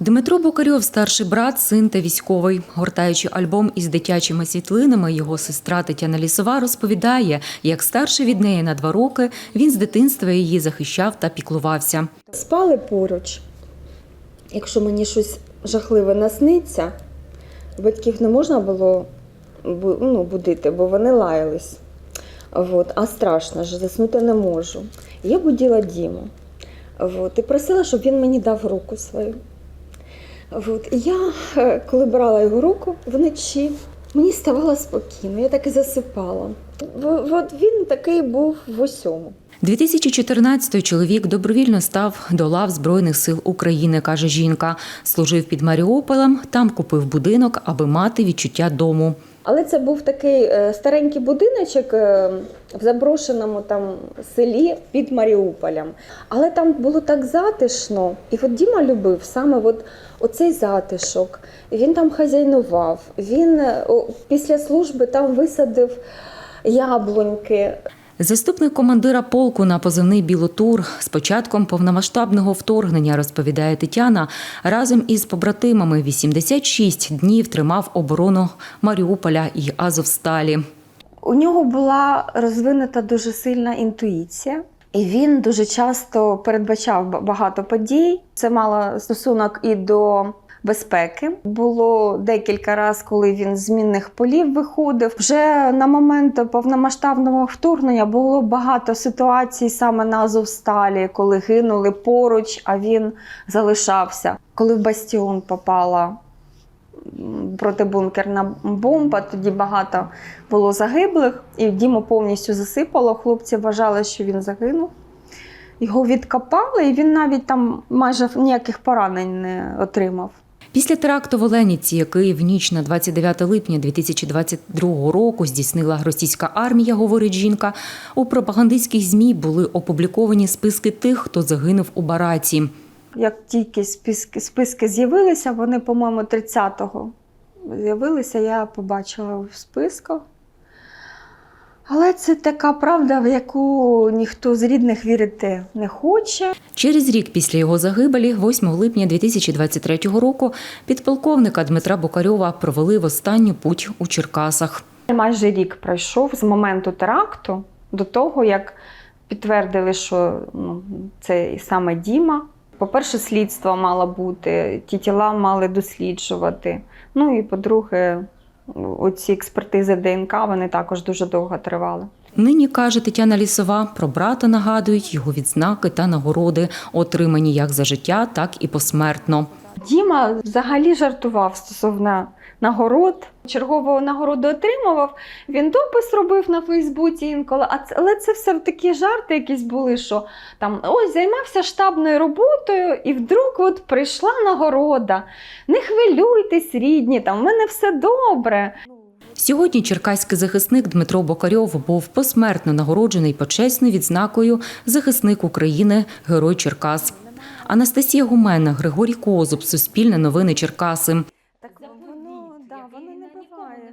Дмитро Бокарьов, старший брат, син та військовий. Гортаючи альбом із дитячими світлинами, його сестра Тетяна Лісова розповідає, як старший від неї на два роки він з дитинства її захищав та піклувався. Спали поруч. Якщо мені щось жахливе насниться, батьків не можна було ну, будити, бо вони лаялись. От. А страшно ж, заснути не можу. Я будила Діму. От. І просила, щоб він мені дав руку свою. От. І я, е, коли брала його руку вночі, мені ставало спокійно, я так і засипала. От він такий був в усьому. 2014-й чоловік добровільно став до лав Збройних сил України, каже жінка. Служив під Маріуполем, там купив будинок, аби мати відчуття дому. Але це був такий е, старенький будиночок е, в заброшеному там селі під Маріуполем. Але там було так затишно. І от Діма любив саме от, оцей затишок. Він там хазяйнував. Він е, після служби там висадив яблуньки. Заступник командира полку на позивний Білотур з початком повномасштабного вторгнення, розповідає Тетяна, разом із побратимами 86 днів тримав оборону Маріуполя і Азовсталі. У нього була розвинута дуже сильна інтуїція, і він дуже часто передбачав багато подій. Це мало стосунок і до безпеки. Було декілька разів, коли він з мінних полів виходив. Вже на момент повномасштабного вторгнення було багато ситуацій саме на Азовсталі, коли гинули поруч, а він залишався. Коли в бастіон попала протибункерна бомба, тоді багато було загиблих, і Діму повністю засипало. Хлопці вважали, що він загинув. Його відкопали, і він навіть там майже ніяких поранень не отримав. Після теракту в Оленіці, який в ніч на 29 липня 2022 року здійснила російська армія, говорить жінка, у пропагандистських змі були опубліковані списки тих, хто загинув у бараці. Як тільки списки, списки з'явилися, вони, по-моєму, 30-го з'явилися, я побачила в списках. Але це така правда, в яку ніхто з рідних вірити не хоче. Через рік після його загибелі, 8 липня 2023 року, підполковника Дмитра Бокарьова провели в останню путь у Черкасах. Майже рік пройшов з моменту теракту до того, як підтвердили, що ну, це і саме Діма. По-перше, слідство мало бути, ті тіла мали досліджувати. Ну і по-друге, оці експертизи ДНК вони також дуже довго тривали. Нині каже Тетяна Лісова, про брата нагадують його відзнаки та нагороди, отримані як за життя, так і посмертно. Діма взагалі жартував стосовно нагород. Чергову нагороду отримував. Він допис робив на Фейсбуці інколи. А це, але це все такі жарти якісь були, що там ось займався штабною роботою, і вдруг от прийшла нагорода. Не хвилюйтесь, рідні, там в мене все добре. Сьогодні черкаський захисник Дмитро Бокарьов був посмертно нагороджений почесною відзнакою захисник України, герой Черкас. Анастасія Гумена, Григорій Козуб, Суспільне новини Черкаси.